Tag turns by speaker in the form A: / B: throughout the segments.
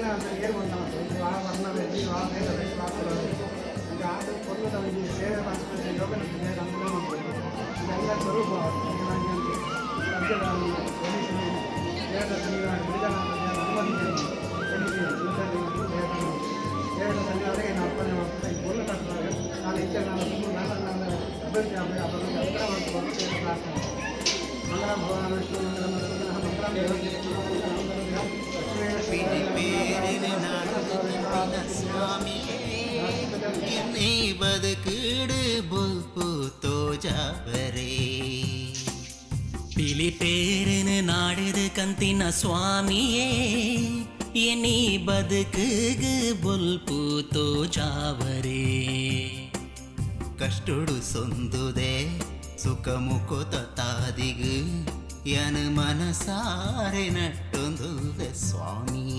A: ಅಂತ ಏನು ಬಂದ ವಾ ವರ್ಣದಲ್ಲಿ ವಾ ವೇದದಲ್ಲಿ ವಾ ಕುಲದಲ್ಲಿ ಈಗ ಆದ ಕೊಲ್ಲದ ಈ ಸೇವೆ ಮಾಡ್ತಾರೆ ಯೋಗ ನಮಗೆ ನಮ್ಮನ್ನ ಮಾಡ್ಬೋದು ಇದೆಲ್ಲ ಸ್ವರೂಪ ಏನಾಗಿ ರಾಜ್ಯದಲ್ಲಿ ಗಣೇಶನ ದೇವರ ವಿಧಾನ ನಮ್ಮಲ್ಲಿ ದೇವರ ಸನ್ನಿಧಾನಕ್ಕೆ ನಾವು ಅರ್ಪಣೆ ಮಾಡ್ತಾರೆ ಈ ಕೊಲ್ಲ ಕಟ್ಟುವಾಗ ನಾನು ಹೆಚ್ಚು ನಾನು ತುಂಬ ನಾನು ನನ್ನ ಅಭಿವೃದ್ಧಿ ಆಗಬೇಕು ಅದನ್ನು ಅರ್ಪಣೆ ಮಾಡ್ಕೊಂಡು ದೇವರ ಪ್ರಾರ್ಥನೆ ಮಂಗಳ ಭಗವಾನ್ ವಿಷ್ಣು ಮಂಗಳ
B: என்னை ಬದುಕಿಡು ಬುಲ್ಪು ತೋಜಾವರೇ பிலிப்பேருன்னு நாடுது கந்தின சுவாமியே என்னை ಬದುಕಿಗೆ ಬುಲ್ಪು ತೋಜಾವರೇ ಕಷ್ಟುಡು ಸೊಂದುದೆ ಸುಖಮುಖುತ ತಾದಿಗು ಯನ ಮನಸಾರೆ ನಟ್ಟೊಂದುವೆ ಸ್ವಾಮಿಯೇ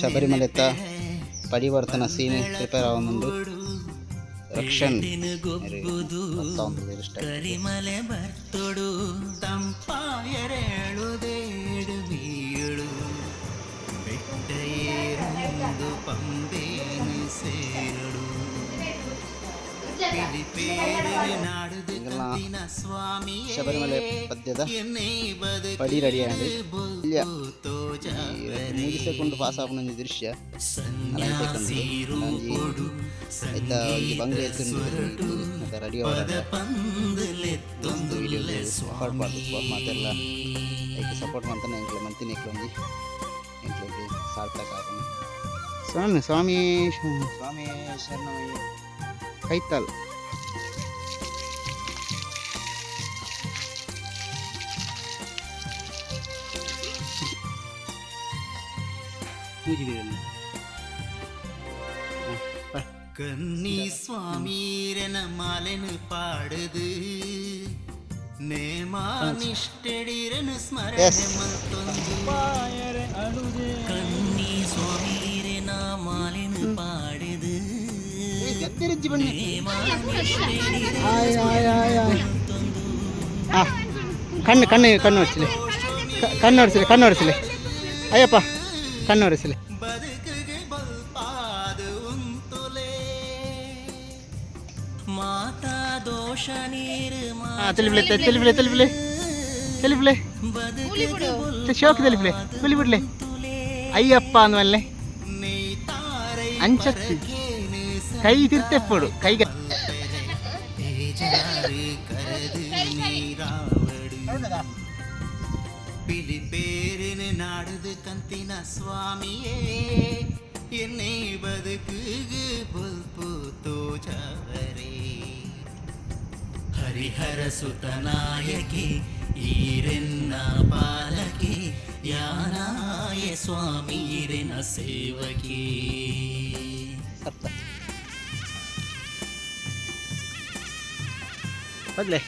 B: ശബരിമലത്തെ പരിവർത്തന സീന് പ്രിപ്പയർ ആവുന്നുണ്ട്. റക്ഷൻ പമ്പേന് സേരടു. പേരിനാട് ನಮ್ಮ
C: ಶಬರಿಮಲೆ ಪದ್ಯದ ಪಡಿ
B: ರೆಡಿಯಾಗಿ
C: ಮುಗಿಸಿಕೊಂಡು ಪಾಸ್ ಆಗುವ ದೃಶ್ಯ ಆಯ್ತಾ ಈ ಬಂಗ್ಲೆ ಸಪೋರ್ಟ್ ಮಾಡಬೇಕು ಮಾತೆಲ್ಲ ಅದಕ್ಕೆ ಸಪೋರ್ಟ್ ಮಾಡ್ತಾನೆ? ಎಂಕ್ಲೆ ಸಾರ್ಥಕ ಸ್ವಾಮಿ ಸ್ವಾಮಿ ಸ್ವಾಮಿ. ಶರಣಮಯ್ಯ பூஜிக்கிறதில்லை
B: கன்னி சுவாமீரன மாலனு பாடுது ನೇಮಾ ನಿಷ್ಠಡಿರನು ಸ್ಮರಣೆ ಮತ್ತೊಂದು ಬಾಯರೆ
C: ಅಳುದೆ ಕಣ್ಣಿ ಸ್ವಾಮೀರೆ ನಾ
B: ಮಾಲಿನ
C: ಪಾಡಿದು ಕಣ್ಣು ಕಣ್ಣು ಕಣ್ಣು ಹೊಡಿಸಲಿ ಕಣ್ಣು ಹೊಡಿಸಲಿ ಕಣ್ಣು ಹೊಡಿಸಲಿ ಅಯ್ಯಪ್ಪ ಕಣ್ಣೊರೆಸಲಿ ತಿಳಿಬಿಳೆ ತಿಳಿಬಿಳೆ ತಿಳಿಬಿಳೆ ತಿಳಿಬಿಳೆ ಶೋಕ್ ತಿಳಿಬಿಳೆ ಹುಲಿ ಬಿಡ್ಲೆ ಅಯ್ಯಪ್ಪ ಅಂದ್ಮಲ್ಲೆ
B: ಅಂಚ
C: ಕೈ ತಿರ್ತೆಪ್ಪಡು ಕೈಗೆ.
B: ನೋಡೋದಾ పిలిపేరిని నాడుదు కంతిన స్వామియే ఎన్నే బతుకు బొల్పు తోచవరే హరిహర సుతనాయకి ఈరెన్న పాలకి యానాయ స్వామి ఈరెన
C: సేవకి ಹೋಗ್ಲಿ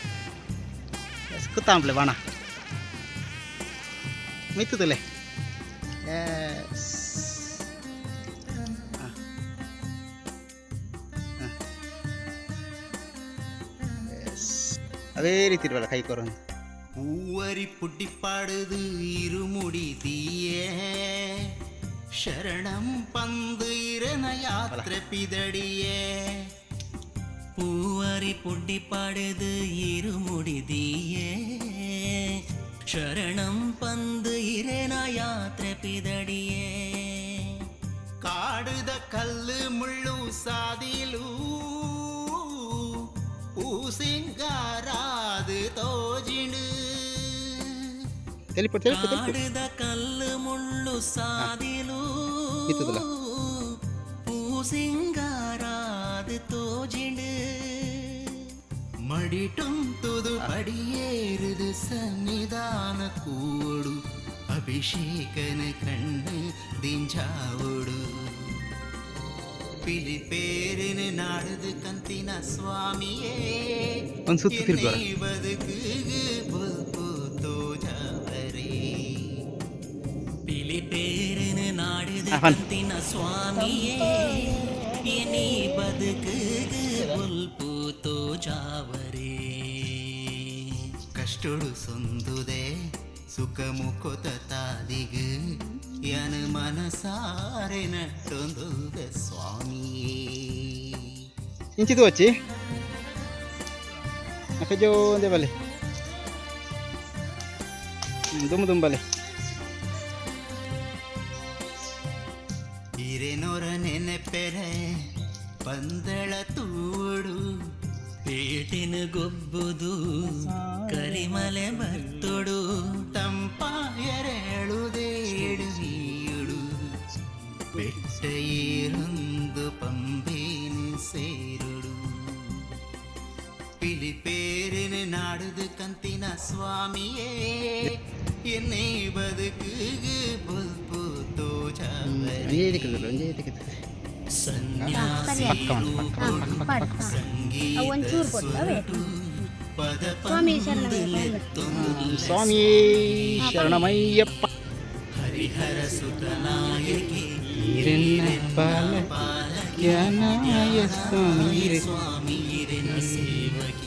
C: ಕೂತಾಂಬ್ಲೆ ಬಾಣ ಮಿತ್ತುದಲೆ ಅದೇ ರೀತಿ ಇರುವಲ್ಲ ಕೈ ಕೊರ
B: பூவரி புட்டி பாடுது இருமுடி தீயே ಶರಣಂ ಪಂದು ಇರನ ಯಾತ್ರೆ ಪಿದಡಿಯೇ பூவரி புட்டி பாடுது இருமுடிதியே ಶರಣಂ ಪಂದು ಇರೆನ ಯಾತ್ರೆ ಪಿದಡಿಯೇ ಕಾಡುದ ಕಲ್ಲು ಮುಳ್ಳು ಸಾದಿಲು பூசிங்காராது தோஜிடு
C: ತೆಲಿಪು ತೆಲಿಪು ತೆಲಿಪು
B: ಕಾಡಿದ ಕಲ್ಲು ಮುಳ್ಳು ಸಾದಿಲು
C: ಇತ್ತದಲ್ಲ?
B: பூசிங்காராது தோஜிடு மடிட்டும் துது படியேறுது சன்னிதான கூடு ಅಭಿಷೇಕನ ಕಣ್ಣು ದಿಂಜಾವುಡು ಪಿಲಿಪೇರಿನ ನಾಡದು ಕಂತಿನ ಸ್ವಾಮಿಯೇ
C: ಒಂದ್ ಸುತ್ತು ತಿರ್ಗೋರ.
B: ಎನ್ನೇ ಬದುಕಿಗೆ ಬುಲ್ಪು ತೋಜವರೇ ಪಿಲಿಪೇರಿನ ನಾಡದು
C: ಆ, ಬನ್ನಿ.
B: ಕಂತಿನ ಸ್ವಾಮಿಯೇ സുഖമുക്കൊത്ത താതിക് യന് മനസാരെ നട്ടൊന്തുക സ്വാമിയേ
C: ಇಂಚಿದು ವಚ್ಚಿ ಅಕ್ಕಜೋ ಒಂದೇ ಬಲೆ ದುಮ್ ದುಮ್ ಬಲೆ
B: ಹಿರೇನೋರ ನೆನೆಪೆರೆ ಪಂದಳ ತೂಡು ಪೇಟಿನ ಗೊಬ್ಬುದು ಕರಿಮಲೆ ಬರ್ತ ಬೆಟ್ಟ ಏರೊಂದು ಪಂಬೇನ ಸೇರುಡು பிலிப்பேரின் நாடுது கந்தின சுவாமியே என்னை பதுக்கு புல்பு தோஜாவரே
C: ಒಂಜೇ ದಿಕ್ಕದ ಒಂಜೇ పాల జ్ఞానాయ స్వామి
B: స్వామి సేవకి